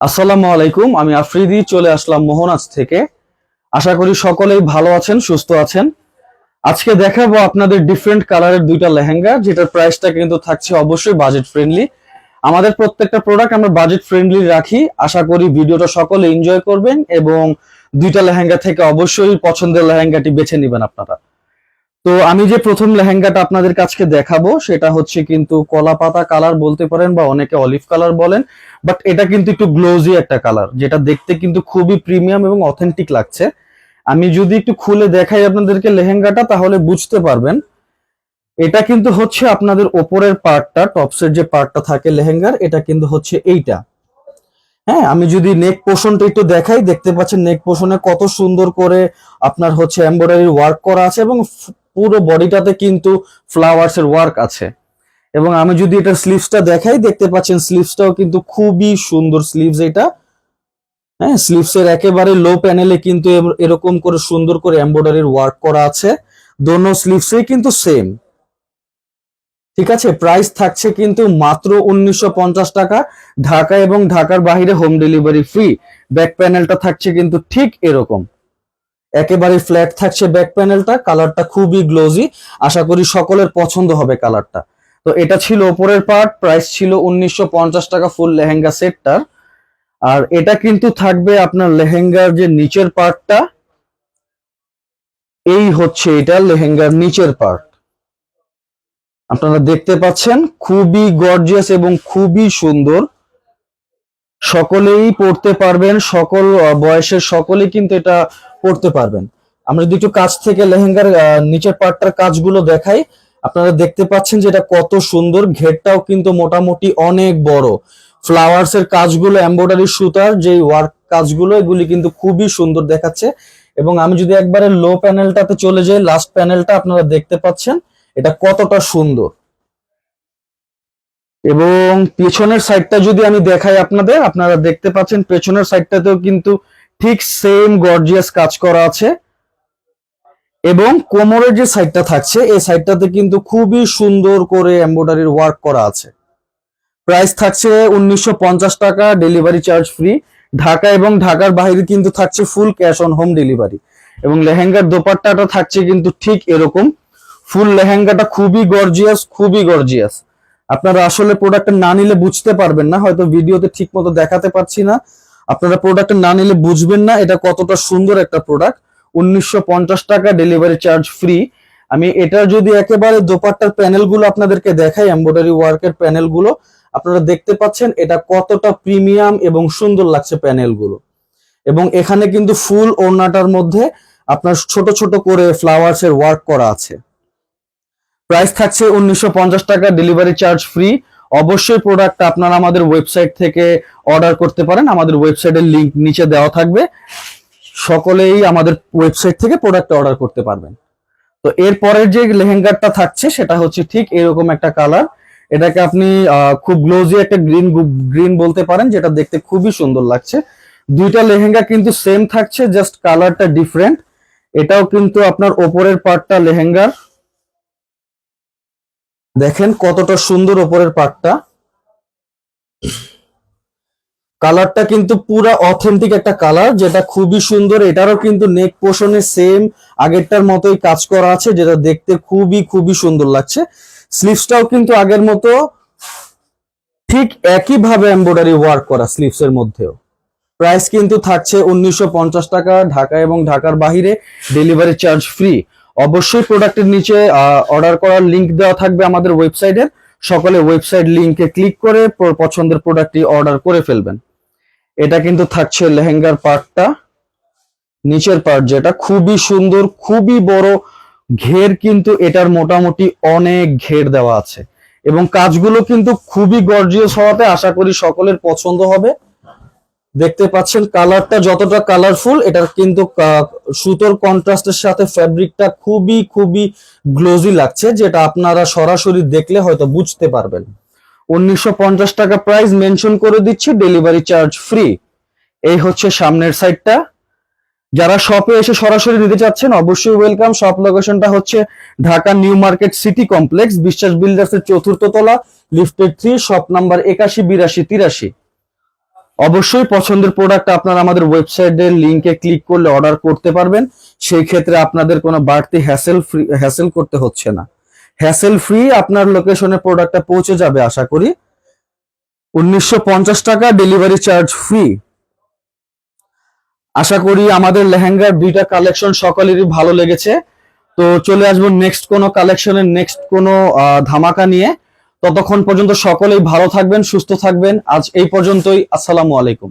আসসালামু আলাইকুম, আমি আফ্রিদি, চলে আসলাম মোহনাজ থেকে। আশা করি সকলেই ভালো আছেন, সুস্থ আছেন। আজকে দেখাবো আপনাদের ডিফারেন্ট কালারের দুইটা লেহেঙ্গা, যেটার প্রাইসটা কিন্তু থাকছে অবশ্যই বাজেট ফ্রেন্ডলি আমাদের প্রত্যেকটা প্রোডাক্ট আমরা বাজেট ফ্রেন্ডলি রাখি। আশা করি ভিডিওটা সকলে এনজয় করবেন এবং দুইটা লেহেঙ্গা থেকে অবশ্যই পছন্দের লেহেঙ্গাটি বেছে নেবেন আপনারা। তো আমি যে প্রথম লেহেঙ্গাটা আপনাদের কাছে দেখাবো, সেটা হচ্ছে কিন্তু কলা পাতা কালার বলতে পারেন বা অনেকে অলিভ কালার বলেন বাট এটা কিন্তু একটু গ্লোজি একটা কালার যেটা দেখতে কিন্তু খুবই প্রিমিয়াম এবং অথেন্টিক লাগছে। আমি যদি একটু খুলে দেখাই আপনাদেরকে লেহেঙ্গাটা, তাহলে বুঝতে পারবেন। এটা কিন্তু হচ্ছে আপনাদের ওপরের পার্টটা টপসের যে পার্টটা থাকে লেহেঙ্গার, এটা কিন্তু হচ্ছে এইটা। হ্যাঁ আমি যদি নেক পোষণটা একটু দেখাই, দেখতে পাচ্ছেন নেক পোষণে কত সুন্দর করে আপনার হচ্ছে এমব্রয়ডারি ওয়ার্ক করা আছে এবং পুরো বডিটাতে কিন্তু ফ্লাওয়ার্স এর ওয়ার্ক আছে। এবং আমি যদি এটার স্লিভসটা দেখাই, দেখতে পাচ্ছেন স্লিভসটাও কিন্তু খুবই সুন্দর স্লিভস এটা। হ্যাঁ স্লিভস এর একেবারে লো প্যানেলে কিন্তু এরকম করে সুন্দর করে এমব্রয়ডারির ওয়ার্ক করা আছে। দোনো স্লিভসে কিন্তু সেম ঠিক আছে প্রাইস থাকছে কিন্তু মাত্র উনিশশো পঞ্চাশ টাকা। ঢাকা এবং ঢাকার বাইরে হোম ডেলিভারি ফ্রি ব্যাক প্যানেলটা থাকছে কিন্তু ঠিক এরকম। একেবারে ফ্ল্যাট থাকছে ব্যাক প্যানেলটা কালারটা খুবই গ্লোজি আশা করি সকলের পছন্দ হবে কালারটা তো এটা ছিল ওপরের পার্ট প্রাইস ছিল উনিশশো পঞ্চাশ টাকা ফুল লেহেঙ্গা সেটটার। আর এটা কিন্তু থাকবে আপনার লেহেঙ্গার যে নিচের পার্টটা এই হচ্ছে এটা লেহেঙ্গার নিচের পার্ট আপনারা দেখতে পাচ্ছেন, খুবই গর্জিয়াস এবং খুবই সুন্দর। সকলেই পড়তে পারবেন, সকল বয়সের সকলেই কিন্তু এটা পড়তে পারবেন। আমরা যদি একটু কাছ থেকে লেহেঙ্গার নিচের পার্টটার কাজগুলো দেখাই, আপনারা দেখতে পাচ্ছেন যে এটা কত সুন্দর, ঘেরটাও কিন্তু মোটামুটি অনেক বড়। ফ্লাওয়ার্স এর কাজগুলো এমব্রয়ডারি সুতার যে ওয়ার্ক কাজগুলো, এগুলি কিন্তু খুবই সুন্দর দেখাচ্ছে। এবং আমি যদি একবারে লো প্যানেলটাতে চলে যাই লাস্ট প্যানেলটা আপনারা দেখতে পাচ্ছেন, এটা কতটা সুন্দর। এবং পেছনের সাইডটা যদি আমি দেখাই আপনাদের, আপনারা দেখতে পাচ্ছেন পেছনের সাইডটাতেও কিন্তু ঠিক সেম গর্জিয়াস কাজ করা আছে। এবং কোমরের যে সাইডটা থাকছে, এই সাইডটাতে কিন্তু খুবই সুন্দর করে এমব্রয়ডারির ওয়ার্ক করা আছে। প্রাইস থাকছে উনিশশো পঞ্চাশ টাকা ডেলিভারি চার্জ ফ্রি ঢাকা এবং ঢাকার বাইরে কিন্তু থাকছে full cash on home delivery এবং লেহেঙ্গার দোপাট্টাটা থাকছে কিন্তু ঠিক এরকম। ফুল লেহেঙ্গাটা খুবই গর্জিয়াস খুবই গর্জিয়াস আপনারা আসলে প্রোডাক্টটা না নিলে বুঝতে পারবেন না, হয়তো ভিডিওতে ঠিক মতো দেখাতে পারছি না। আপনারা প্রোডাক্টটা না নিলে বুঝবেন না, এটা কতটা সুন্দর একটা প্রোডাক্ট উনিশশো পঞ্চাশ টাকা ডেলিভারি চার্জ ফ্রি আমি এটার যদি একেবারে দোপাট্টার প্যানেলগুলো আপনাদেরকে দেখাই এমব্রয়ডারি ওয়ার্কের প্যানেলগুলো আপনারা দেখতে পাচ্ছেন এটা কতটা প্রিমিয়াম এবং সুন্দর লাগছে প্যানেলগুলো এবং এখানে কিন্তু ফুল ওড়নাটার মধ্যে আপনার ছোট ছোট করে ফ্লাওয়ার্স এর ওয়ার্ক করা আছে। প্রাইস থাকছে উনিশশো পঞ্চাশ টাকা ডেলিভারি চার্জ ফ্রি অবশ্যই প্রোডাক্ট আপনারা আমাদের ওয়েবসাইট থেকে অর্ডার করতে পারেন। আমাদের ওয়েবসাইটের লিংক নিচে দেওয়া থাকবে। সকলেই আমাদের ওয়েবসাইট থেকে প্রোডাক্ট অর্ডার করতে পারবেন। তো এর পরের যে লেহেঙ্গাটা থাকছে, সেটা হচ্ছে ঠিক এরকম একটা কালার এটাকে আপনি খুব গ্লোজি একটা গ্রিন গ্রিন বলতে পারেন, যেটা দেখতে খুবই সুন্দর লাগছে। দুইটা লেহেঙ্গা কিন্তু সেম থাকছে জাস্ট কালারটা ডিফারেন্ট এটাও কিন্তু আপনার ওপরের পার্টটা লেহেঙ্গার। দেখেন কতটা সুন্দর ওপরের পার্টটা কালারটা কিন্তু পুরা অথেন্টিক একটা কালার, যেটা খুবই সুন্দর। এটারও কিন্তু নেক পোষণে সেম আগেরটার মতোই কাজ করা আছে, যেটা দেখতে খুবই খুবই সুন্দর লাগছে। স্লিভসটাও কিন্তু আগের মতো, ঠিক একই ভাবে এমব্রয়ডারি ওয়ার্ক করা স্লিভস এর মধ্যেও। প্রাইস কিন্তু থাকছে উনিশশো পঞ্চাশ টাকা ঢাকা এবং ঢাকার বাহিরে ডেলিভারি চার্জ ফ্রি অবশ্যই প্রোডাক্টের নিচে অর্ডার করার লিংক দেওয়া থাকবে আমাদের ওয়েবসাইটের সকলে ওয়েবসাইট লিংকে ক্লিক করে পছন্দের প্রোডাক্টটি অর্ডার করে ফেলবেন। এটা কিন্তু থাকছে লেহেঙ্গার পার্টটা নিচের পার্ট যেটা খুবই সুন্দর, খুবই বড় ঘের কিন্তু এটার মোটামুটি অনেক ঘের দেওয়া আছে। এবং কাজগুলো কিন্তু খুবই গর্জিয়াস হওয়াতে আশা করি সকলের পছন্দ হবে। দেখতে পাচ্ছেন কালারটা যতটা কালারফুল এটার কিন্তু সুতোর কন্ট্রাস্টের সাথে ফ্যাব্রিকটা খুবই খুবই গ্লোজি লাগছে, যেটা আপনারা সরাসরি দেখলে হয়তো বুঝতে পারবেন। উনিশশো পঞ্চাশ টাকা প্রাইস মেনশন করে দিচ্ছি ডেলিভারি চার্জ ফ্রি এই হচ্ছে সামনের সাইডটা যারা শপে এসে সরাসরি নিতে চাচ্ছেন, অবশ্যই ওয়েলকাম শপ লোকেশনটা হচ্ছে Dhaka new market city complex, Biswas builders এর চতুর্থ তলা লিফটেড থ্রি শপ নাম্বার একাশি, বিরাশি, তিরাশি। অবশ্যই পছন্দের প্রোডাক্ট আপনারা আমাদের ওয়েবসাইটের লিংকে ক্লিক করলে অর্ডার করতে পারবেন। সেই ক্ষেত্রে আপনাদের কোনো বাড়তি হ্যাসেল ফ্রি হ্যাসেল করতে হচ্ছে না। হ্যাসেল ফ্রি আপনার লোকেশনে প্রোডাক্টটা পৌঁছে যাবে, আশা করি। উনিশশো পঞ্চাশ টাকা ডেলিভারি চার্জ ফ্রি আশা করি আমাদের লেহেঙ্গার দুইটা কালেকশন সকলেরই ভালো লেগেছে। তো চলে আসব নেক্সট কোনো কালেকশনের নেক্সট কোনো ধামাকা নিয়ে। ততক্ষণ পর্যন্ত সকলেই ভালো থাকবেন সুস্থ থাকবেন। আজ এই পর্যন্তই। আসসালামু আলাইকুম।